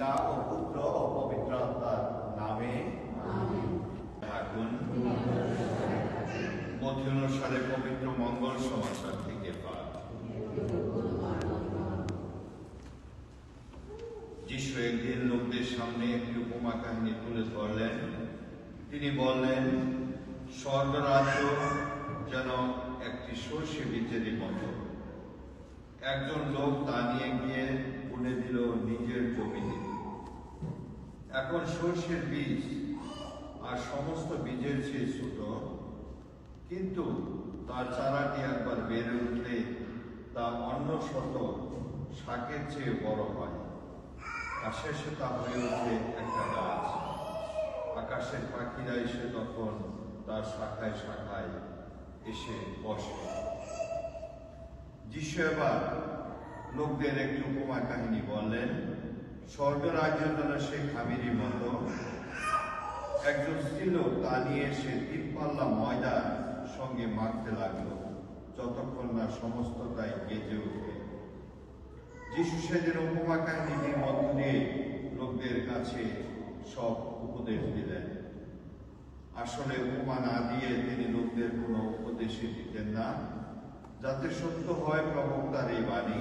পিতা ও পুত্র ও পবিত্র আত্মার নামে। থাকুন মধ্যে অনুসারে পবিত্র মঙ্গল সমাচার থেকে পাঠ যিশু একদিন লোকদের সামনে একটি উপমা কাহিনী তুলে ধরলেন। তিনি বললেন স্বর্গরাজ্য যেন একটি সর্ষে বীজেরই মতো। একজন লোক তা নিয়ে গিয়ে বুনে দিল নিজের জমিতে এখন সর্ষের বীজ আর সমস্ত বীজের চেয়ে ছোট, কিন্তু তার চারাটি একবার বেড়ে উঠলে তা অন্য শত শাকের চেয়ে বড় হয়। আর শেষে তা হয়ে ওঠে একটা গাছ। আকাশের পাখিরা এসে তখন তার শাখায় শাখায় এসে বসে। যিশু এবার লোকদের একটি উপমা কাহিনী বললেন স্বর্গরাজ্যের জন্য সে খামিরি মতো একজন স্ত্রীলোক তা নিয়ে এসে তিন পাল্লা ময়দার সঙ্গে মাখতে লাগল। যতক্ষণ না সমস্তটাই গেজে ওঠে যিশু সেদিন উপমা কাহিনীটির মধ্য দিয়ে লোকদের কাছে সব উপদেশ দিলেন। আসলে উপমা না দিয়ে তিনি লোকদের কোনো উপদেশই দিতেন না। যাতে সত্য হয় প্রবক্তার এই বাণী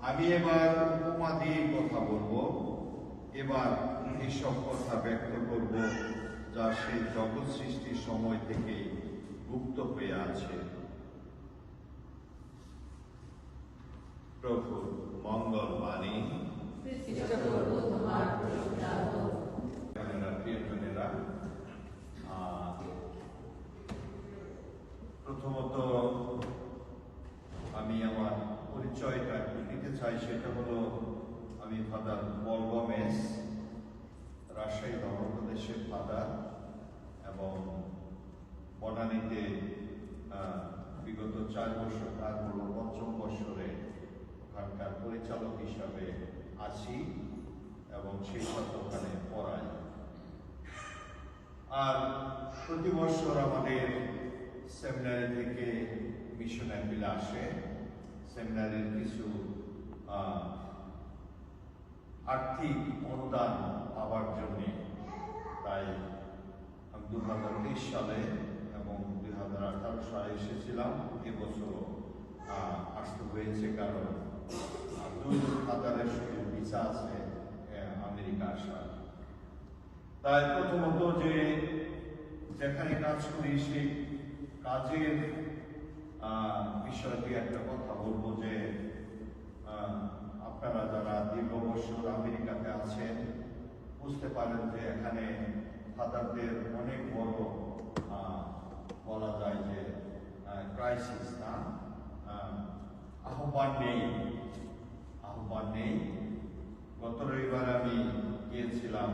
আমি এবার উপমা দিয়ে কথা বলব। এবার এইসব কথা ব্যক্ত করব যা সেই জগৎ সৃষ্টির সময় থেকে গুপ্ত হয়ে আছে। প্রভু মঙ্গল বাণী বোনেরা, প্রিয়জনেরা, আহ, প্রথমত আমি আমার পরিচয়টা একটু দিতে চাই সেটা হলো আমি ফাদার বলগমেস রাজশাহী ধর্মপ্রদেশের ফাদার এবং বনানীতে আহ, বিগত চার বছর কাজ হলো পঞ্চম বৎসরে ওখানকার পরিচালক হিসাবে আছি এবং সেই ওখানে পড়াই। আর প্রতি বছর আমাদের সেমিনারি থেকে মিশনারিরা আসে। সেমিনারির কিছু আর্থিক অনুদান পাওয়ার জন্যে তাই আমি দু হাজার তেইশ সালে এবং দুই হাজার আঠারো সালে এসেছিলাম। এবছর আসতে হয়েছে কারণ দুই হাজারের আছে আমেরিকা আসার। তাই প্রথমত যে যেখানে কাজ করি সেই কাজের বিষয়টি একটা কথা বলব যে আপনারা যারা দীর্ঘ বছর আমেরিকাতে আছেন বুঝতে পারেন যে এখানে ফাদারদের অনেক বড় বলা যায় যে ক্রাইসিস না? আহ, আহ্বান নেই। আহ্বান নেই। গত রবিবার আমি গিয়েছিলাম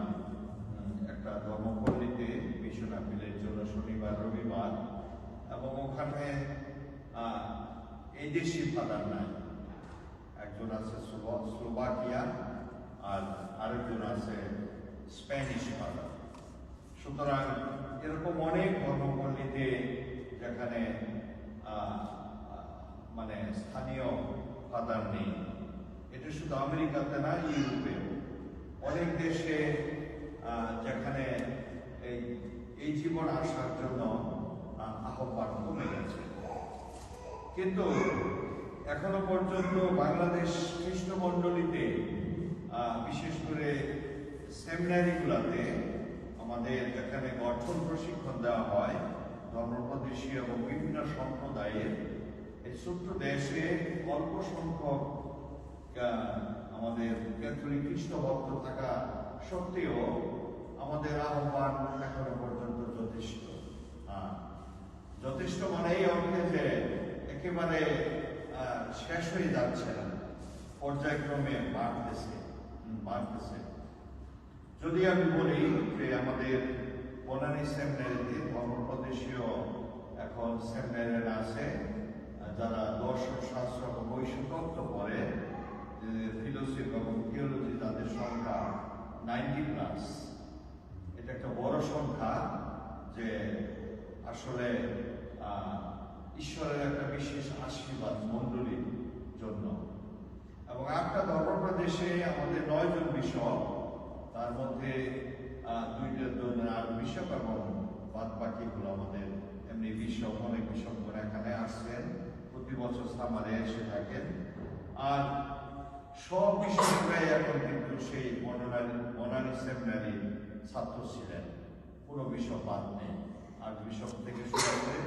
একটা ধর্মপল্লীতে মিশন আপিলের জন্য শনিবার, রবিবার, এবং ওখানে এই দেশি ফাদার নাই। একজন আছে স্লো- স্লোভাকিয়া আর আরেকজন আছে স্প্যানিশ ফাদার। সুতরাং এরকম অনেক ধর্মপল্লীতে যেখানে মানে স্থানীয় ফাদার নেই। এটা শুধু আমেরিকাতে না, ইউরোপে। অনেক দেশে যেখানে এই এই জীবন আসার জন্য আহ্বান কমে গেছে। কিন্তু এখনও পর্যন্ত বাংলাদেশ খ্রিস্টমণ্ডলীতে বিশেষ করে সেমিনারিগুলোতে আমাদের যেখানে গঠন প্রশিক্ষণ দেওয়া হয়, ধর্মপ্রদেশী এবং বিভিন্ন সম্প্রদায়ের, এই ছোট্ট দেশে অল্প সংখ্যক আমাদের ক্যাথলিক খ্রিস্ট ভক্ত থাকা সত্ত্বেও আমাদের আহ্বান এখনও পর্যন্ত যথেষ্ট। যথেষ্ট মানে এই অর্থে যে একেবারে শেষ হয়ে যাচ্ছে না, পর্যায়ক্রমে বাড়তেছে বাড়তেছে। যদি আমি বলি যে আমাদের বনানী সেমিনারিতে ধর্মপ্রদেশীয় এখন সেমিনারিরা আছে, যারা দর্শন শাস্ত্র বৈষ্ণব পড়ে ইনক্লুসিভ এবং থিওলজি তাদের সংখ্যা নাইনটি প্লাস এটা একটা বড় সংখ্যা যে আসলে ঈশ্বরের একটা বিশেষ আশীর্বাদ মণ্ডলীর জন্য। এবং আটটা ধর্মপ্রদেশে আমাদের নয় জন বিশপ, তার মধ্যে দুইটা জন আর বিশপ এবং বাদ বাকিগুলো আমাদের এমনি বিশপ, অনেক বিশপগণ এখানে আসছেন। প্রতি বছর সামারে এসে থাকেন। আর সব বিশপরাই এখন কিন্তু সেই মনোনারি মনানি সেমিনারির ছাত্র ছিলেন। পুরো বিশপ বাদ নেই। আর বিশপ থেকে শুরু করে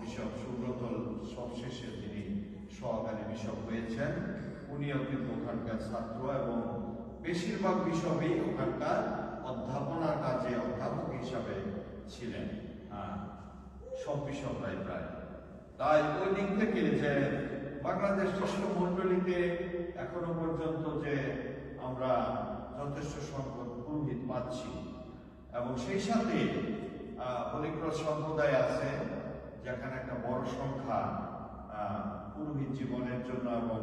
বিশপ সুব্রত সবশেষে তিনি সহকারী বিশপ হয়েছেন। উনিও কিন্তু ওখানকার ছাত্র এবং বেশিরভাগ বিশপই ওখানকার অধ্যাপনার কাজে অধ্যাপক হিসাবে ছিলেন। হ্যাঁ সব বিশপরাই প্রায়। তাই ওই দিক থেকে যে বাংলাদেশ শিষ্য মন্ডলীতে এখনও পর্যন্ত যে আমরা যথেষ্ট সংখ্যক পুরোহিত পাচ্ছি, এবং সেই সাথে হলিক্রস সম্প্রদায় আছে, যেখানে একটা বড় সংখ্যা পুরোহিত জীবনের জন্য এবং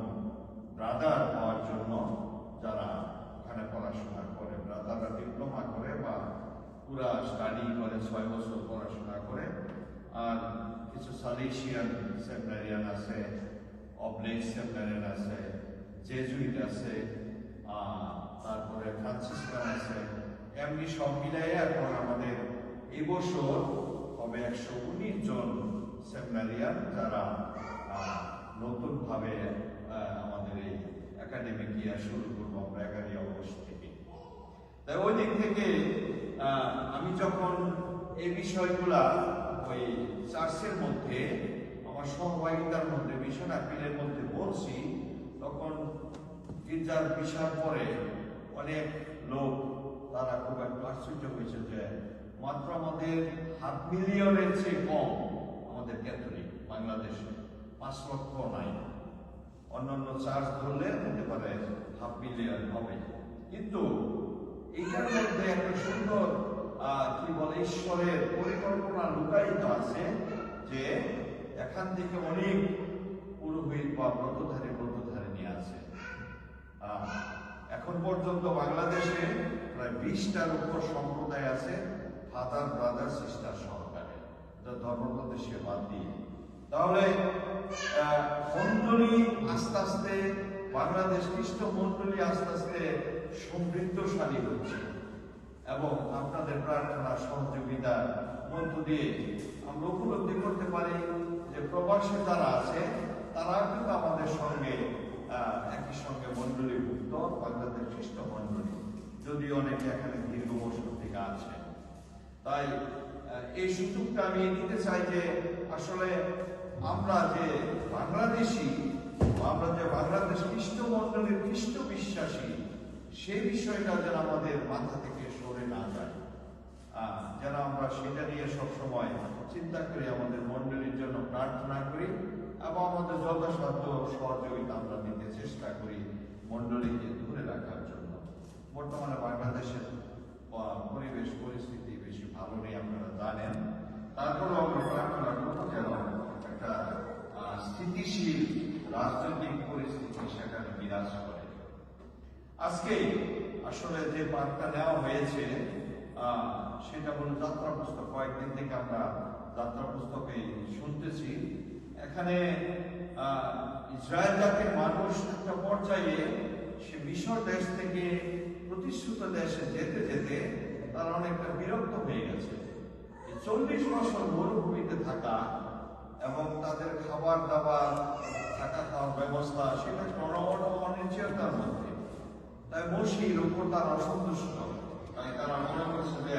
ব্রাদার হওয়ার জন্য যারা ওখানে পড়াশোনা করে, ব্রাদাররা ডিপ্লোমা করে বা পুরা স্টাডি করে, ছয় বছর পড়াশোনা করে, আর কিছু সালিশিয়ান সেমিনারিয়ান আছে অবলেট সেমিনারিয়ান আছে, জেজুইট আছে তারপরে ফ্রান্সিসকান আছে। এমনি সব মিলাই এখন আমাদের এবছর বছর হবে একশো উনিশ জন সেমিনারিয়ান যারা নতুনভাবে আমাদের এই একাডেমিক ইয়ার শুরু করব আমরা এগারোই অগস্ট থেকে। তাই ওই দিক থেকে আমি যখন এই বিষয়গুলা ওই চার্চের মধ্যে আমার সহভাগিতার মধ্যে মিশন আপিলের মধ্যে বলছি, তখন গির্জার বিশাল পরে অনেক লোক তারা খুব একটু আশ্চর্য হয়েছে যে মাত্র আমাদের হাফ মিলিয়নের চেয়ে কম আমাদের ক্যাথলিক বাংলাদেশে, পাঁচ লক্ষ নাই। অন্যান্য চার্জ ধরলে হতে পারে হাফ মিলিয়ন হবে। কিন্তু এইটার মধ্যে একটা সুন্দর কি বলে, ঈশ্বরের পরিকল্পনা লুকায়িত আছে যে এখান থেকে অনেক পুরোহিত বা ব্রতধারী নিয়ে আছে। এখন পর্যন্ত বাংলাদেশে প্রায় বিশটার উপর সম্প্রদায় আছে ফাদার ব্রাদার সিস্টার সহকারে যা ধর্মপ্রদেশে বাদ দিয়ে। তাহলে আহ, মণ্ডলী আস্তে আস্তে বাংলাদেশ খ্রিস্ট মন্ডলী আস্তে আস্তে সমৃদ্ধশালী হচ্ছে। এবং আপনাদের প্রার্থনা সহযোগিতার মধ্য দিয়ে আমরা উপলব্ধি করতে প্রবাসী যারা আছে, তারা কিন্তু আমাদের সঙ্গে একই সঙ্গে মণ্ডলীভুক্ত, বাংলাদেশ খ্রিস্ট মণ্ডলী। যদি অনেকে এখানে দীর্ঘ বছর থেকে আছে তাই এই সুযোগটা আমি নিতে চাই যে, আসলে আমরা যে বাংলাদেশি, আমরা যে বাংলাদেশ খ্রিস্ট মণ্ডলীর খ্রিস্ট বিশ্বাসী সেই বিষয়টা যেন আমাদের মাথা থেকে সরে না যায়। যেন আমরা সেটা নিয়ে সবসময় চিন্তা করি আমাদের মণ্ডলীর জন্য প্রার্থনা করি এবং আমাদের যথাসাধ্য সহযোগিতা আমরা দিতে চেষ্টা করি মণ্ডলীকে ধরে রাখার জন্য। বর্তমানে বাংলাদেশের পরিবেশ পরিস্থিতি বেশি ভালো নেই আপনারা জানেন। তারপরেও আমরা প্রার্থনা করব যেন একটা স্থিতিশীল রাজনৈতিক পরিস্থিতি সেখানে বিরাজ করে। আজকে আসলে যে পাঠটা নেওয়া হয়েছে আহ, সেটা হলো যাত্রা পুস্তক কয়েকদিন থেকে আমরা যাত্রা পুস্তকে শুনতেছি। এখানে ইসরায়েল জাতির মানুষ একটা পর্যায়ে সে মিশর দেশ থেকে প্রতিশ্রুত দেশে যেতে যেতে তারা অনেকটা বিরক্ত হয়ে গেছে। চল্লিশ বছর মরুভূমিতে থাকা এবং তাদের খাবার দাবার, থাকা খাওয়ার ব্যবস্থা, সেটা অনিশ্চয়তার মধ্যে। তাই মসির উপর তারা অসন্তুষ্ট। তাই তারা মনে করছে যে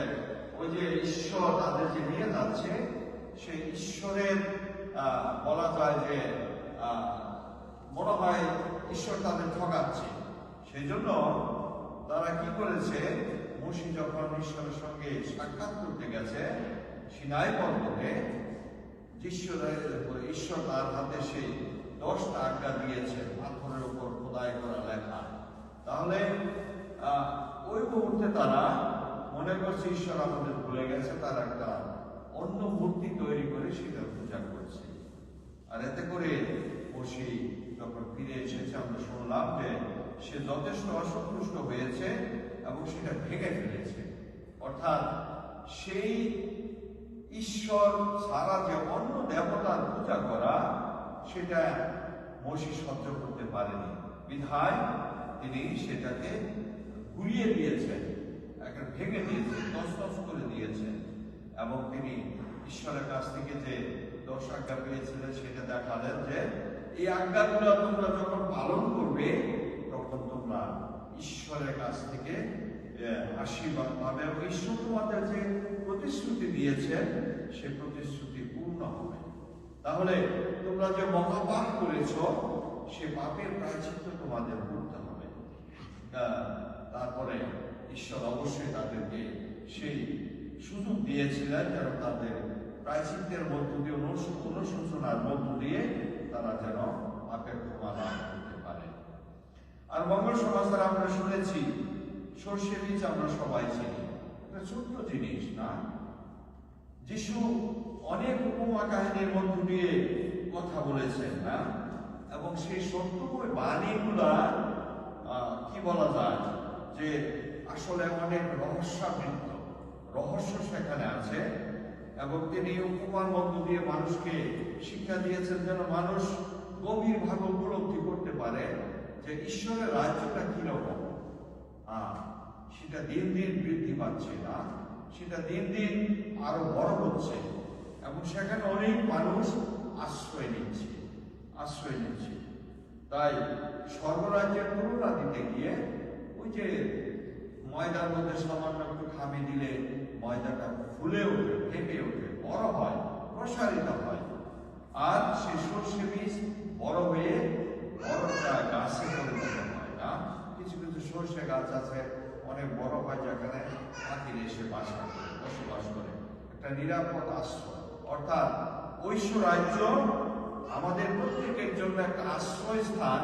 ওই যে ঈশ্বর তাদের যে নিয়ে যাচ্ছে, সেই ঈশ্বরের বলা যায় যে মনে হয় ঈশ্বর তাদের ঠকাচ্ছে। সেই জন্য তারা কি করেছে, মসি যখন ঈশ্বরের সঙ্গে সাক্ষাৎ করতে গেছে, সিনাই পর্বতে ঈশ্বরের ঈশ্বর তার হাতে সেই দশটা আজ্ঞা দিয়েছে, পাথরের উপর খোদাই করা লেখা। তাহলে ওই মুহূর্তে তারা মনে করছে ঈশ্বর আমাদের ভুলে গেছে, তার একটা অন্য মূর্তি তৈরি করে সেটা পূজা করছে। আর এতে করে বসি যখন ফিরে এসেছে, আমরা শুনলাম যে সে যথেষ্ট অসন্তুষ্ট হয়েছে এবং সেটা ভেঙে ফেলেছে। অর্থাৎ সেই ঈশ্বর ছাড়া যে অন্য দেবতার পূজা করা, সেটা মসি সহ্য করতে পারেনি। বিধায় তিনি সেটাকে ঘুরিয়ে দিয়েছেন। ভেঙে দিয়েছেন তসতস করে দিয়েছে এবং তিনি ঈশ্বরের কাছ থেকে যে দশ আজ্ঞা পেয়েছিলেন, সেটা দেখালেন যে এই আজ্ঞাগুলো তোমরা যখন পালন করবে, তখন তোমরা ঈশ্বরের কাছ থেকে আশীর্বাদ পাবে এবং ঈশ্বর তোমাদের যে প্রতিশ্রুতি দিয়েছেন, সে প্রতিশ্রুতি পূর্ণ হবে। তাহলে তোমরা যে মহাপাপ করেছ, সে পাপের প্রায়চিত্ত তোমাদের করতে হবে। তারপরে ঈশ্বর অবশ্যই তাদেরকে সেই সুযোগ দিয়েছিলেন যেন তাদের প্রায়চিত্তের মধ্য দিয়ে অনুশ- অনুশোচনার মধ্য দিয়ে তারা যেন পাপের ক্ষমা লাভ করতে পারে। আর মঙ্গল দ্বারা আমরা শুনেছি, সর্ষে বীজ আমরা সবাই চিনি। এটা ছোট্ট জিনিস না। যিশু অনেক উপমা কাহিনীর মধ্য দিয়ে কথা বলেছেন, না? এবং সেই সত্যময় বাণীগুলা কি বলা যায় যে আসলে অনেক রহস্যাবৃত্ত। রহস্য সেখানে আছে এবং তিনি উপমার মধ্য দিয়ে মানুষকে শিক্ষা দিয়েছেন যেন মানুষ গভীরভাবে উপলব্ধি করতে পারে যে ঈশ্বরের রাজ্যটা কীরকম। সেটা দিন দিন বৃদ্ধি পাচ্ছে না, সেটা দিন দিন আরও বড় হচ্ছে এবং সেখানে অনেক মানুষ আশ্রয় নিচ্ছে আশ্রয় নিচ্ছে। তাই সর্বরাজ্যের তুলনা দিতে গিয়ে ওই যে ময়দার মধ্যে সামান্য একটু খামি দিলে ময়দাটা ফুলে ওঠে, ফেপে ওঠে, বড় হয়, প্রসারিত হয়। আর সেই সর্ষে বীজ বড় হয়ে বড়টা গাছে হয় না। কিছু কিছু সর্ষে গাছ আছে, অনেক বড় হয়, যেখানে পাখির এসে বাসা করে, বসবাস করে। একটা নিরাপদ আশ্রয়। অর্থাৎ ঐশ্ব রাজ্য আমাদের প্রত্যেকের জন্য একটা আশ্রয় স্থান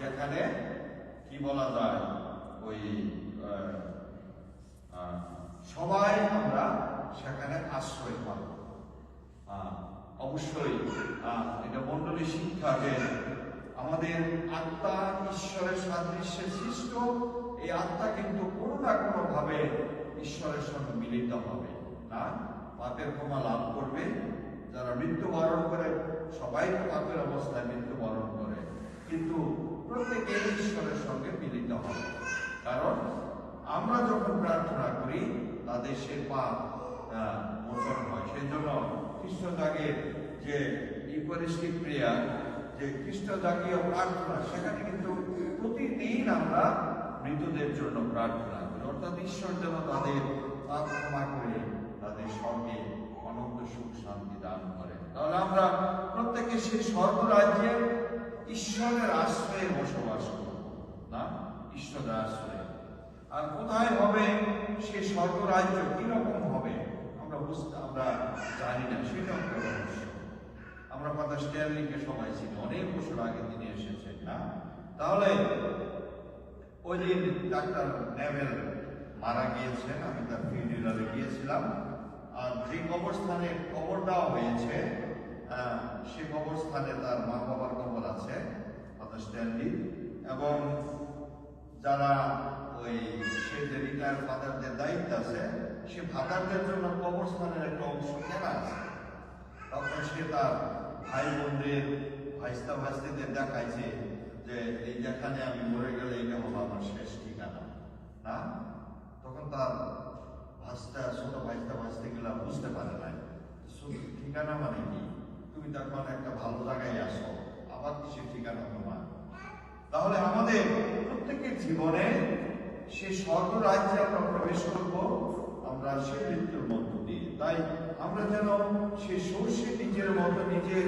যেখানে কি বলা যায়? ওই সবাই আমরা সেখানে আশ্রয় পাবো। অবশ্যই এটা মন্ডলী শিক্ষা যে আমাদের আত্মা ঈশ্বরের সাদৃশ্যে সৃষ্ট, এই আত্মা কিন্তু কোনো না কোনো ভাবে ঈশ্বরের সঙ্গে মিলিত হবে। না, পাপের ক্ষমা লাভ করবে। যারা মৃত্যুবরণ করে সবাই তো পাপের অবস্থায় মৃত্যুবরণ করে। কিন্তু প্রত্যেকে ঈশ্বরের সঙ্গে মিলিত হবে। কারণ আমরা যখন প্রার্থনা করি, তাদের সে পাপ মোচন হয়। সেই জন্য খ্রিস্ট যে ইউকারিস্টিক ক্রিয়া যে খ্রিস্ট প্রার্থনা, সেখানে কিন্তু প্রতিদিন আমরা মৃতদের জন্য প্রার্থনা করি। অর্থাৎ ঈশ্বর যেন তাদের পাপ ক্ষমা করে তাদের স্বর্গে অনন্ত সুখ শান্তি দান করে তাহলে আমরা প্রত্যেকে সেই স্বর্গরাজ্যে ঈশ্বরের আশ্রয়ে বসবাস করব না ঈশ্বরের আশ্রয়ে আর কোথায় হবে? সেই স্বর্গরাজ্য কীরকম হবে? আমরা বুঝতে আমরা জানি না। সেটা একটা রহস্য। আমরা কথা স্ট্যানলিকে সবাই চিনি। অনেক বছর আগে তিনি এসেছেন, না? তাহলে ওই দিন ডাক্তার নেভেল মারা গিয়েছেন। আমি তার ফিউনিরালে গিয়েছিলাম। আর যে কবরস্থানে কবর দেওয়া হয়েছে সে কবরস্থানে তার মা বাবার কবর আছে ফাদার স্ট্যানলি এবং যারা ওই সে যে রিটায়ার ফাদারদের দায়িত্ব আছে, সে ফাদারদের জন্য কবরস্থানের একটা অংশ কেনা আছে। তখন সে তার ভাই বোনদের, ভাইস্তা ভাইস্তিদের দেখাইছে যে, এই যেখানে আমি মরে গেলে এটা হলো আমার শেষ ঠিকানা। না? তখন তার ভাস্তা ছোট ভাইস্তা ভাইস্তি গুলা বুঝতে পারে নাই ঠিকানা মানে কি? তুমি তখন একটা ভালো জায়গায় আসো আবার কিসের ঠিকানা তোমার? তাহলে আমাদের প্রত্যেকের জীবনে সেই স্বর্গরাজ্যে আমরা প্রবেশ করব, আমরা সে মৃত্যুর মধ্য দিয়ে। তাই আমরা যেন সেই সর্ষে নিজের মতো নিজের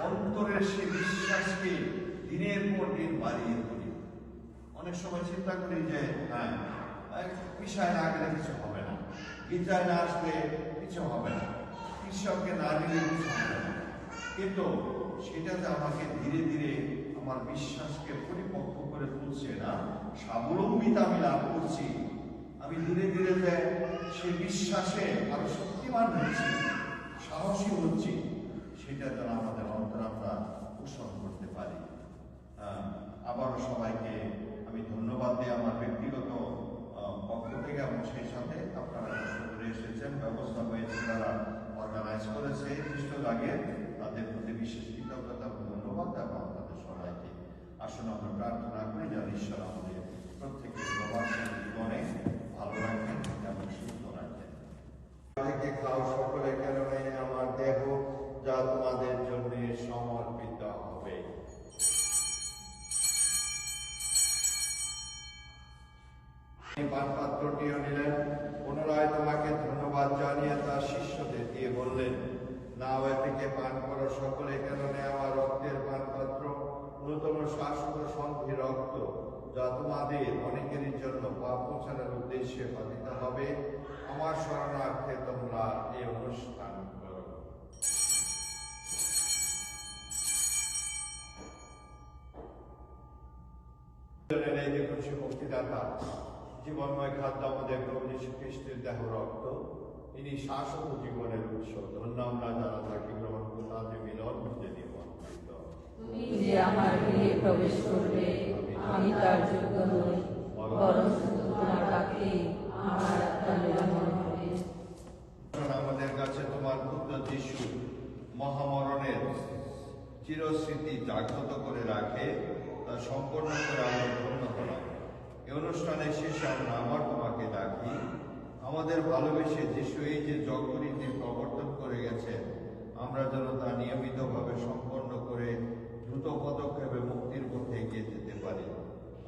অন্তরের সেই বিশ্বাসকে দিনের পর দিন বাড়িয়ে তুলি। অনেক সময় চিন্তা করি যে হ্যাঁ বিষয় না গেলে কিছু হবে না। গীতায় না আসলে কিছু হবে না। কৃষককে না দিলে কিছু হবে না। কিন্তু সেটাতে আমাকে ধীরে ধীরে তোমার বিশ্বাসকে পরিপক্ক করে তুলছে না, স্বাবলম্বিতা আমি লাভ করছি। আমি ধীরে ধীরে যে সে বিশ্বাসে আরও শক্তিমান হচ্ছি সাহসী হচ্ছি, সেটা যেন আমাদের অন্তর আমরা পোষণ করতে পারি। আবারও সবাইকে আমি ধন্যবাদ দিই আমার ব্যক্তিগত পক্ষ থেকে এবং সেই সাথে আপনারা করে এসেছেন, ব্যবস্থা হয়েছে তারা অর্গানাইজ করেছে এই দৃষ্ট লাগে, তাদের প্রতি বিশেষ কৃতজ্ঞতা ধন্যবাদ এবং আসুন আমরা প্রার্থনা করি যেন ঈশ্বর আমাদের প্রত্যেকের প্রবাসী জীবনে ভালো রাখেন এবং সুস্থ রাখেন থেকে খাও সকলে কারণে আমার দেহ যা তোমাদের জন্য সমর্পিত হবে। পানপাত্রটিও নিলেন, পুনরায় তোমাকে ধন্যবাদ জানিয়ে তার শিষ্যদের দিয়ে বললেন, নাও এ থেকে পান করো সকলে কারণে, আমার রক্তের পানপাত্র শাশ্বত সন্ধি রক্ত, যা তোমাদের জন্য পাপ উদ্দেশ্যে হবে। আমার তোমরা এই অনুষ্ঠান জীবনময় খাদ্য আমাদের দেহ রক্ত, ইনি শাশ্বত জীবনের উৎস। ধন্য আমরা যারা তাকে গ্রহণ করুন তাদের মিলন খুঁজে তুমি যে আমার গৃহে প্রবেশ করবে, আমি তার যোগ্য নই বরং তোমার বাক্যে আমার আত্মা নিরাময় হবে। আমাদের কাছে তোমার পুত্র যিশু মহামরণের চিরস্মৃতি জাগ্রত করে রাখে, তা সম্পন্ন করে আমরা ধন্য হলাম। এই অনুষ্ঠানের শেষে আমরা আবার তোমাকে ডাকি। আমাদের ভালোবেসে যিশু এই যে জগরীতি প্রবর্তন করে গেছেন, আমরা যেন তা নিয়মিতভাবে সম্পন্ন করে দ্রুত পদক্ষেপে মুক্তির পথে এগিয়ে যেতে পারি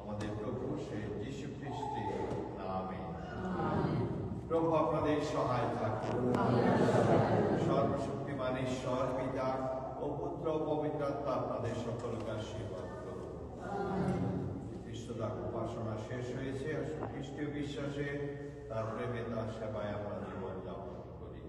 আমাদের প্রভু সে যিশু খ্রিস্টের নামে প্রভু আপনাদের সহায় থাকুন সর্বশক্তিমান ঈশ্বর পিতা ও পুত্র পবিত্র আত্মা আপনাদের সকলকে আশীর্বাদ করুন। উপাসনা শেষ হয়েছে, আর খ্রিস্টীয় বিশ্বাসে তার প্রেমে তার সেবায় আমরা জীবন যাপন করি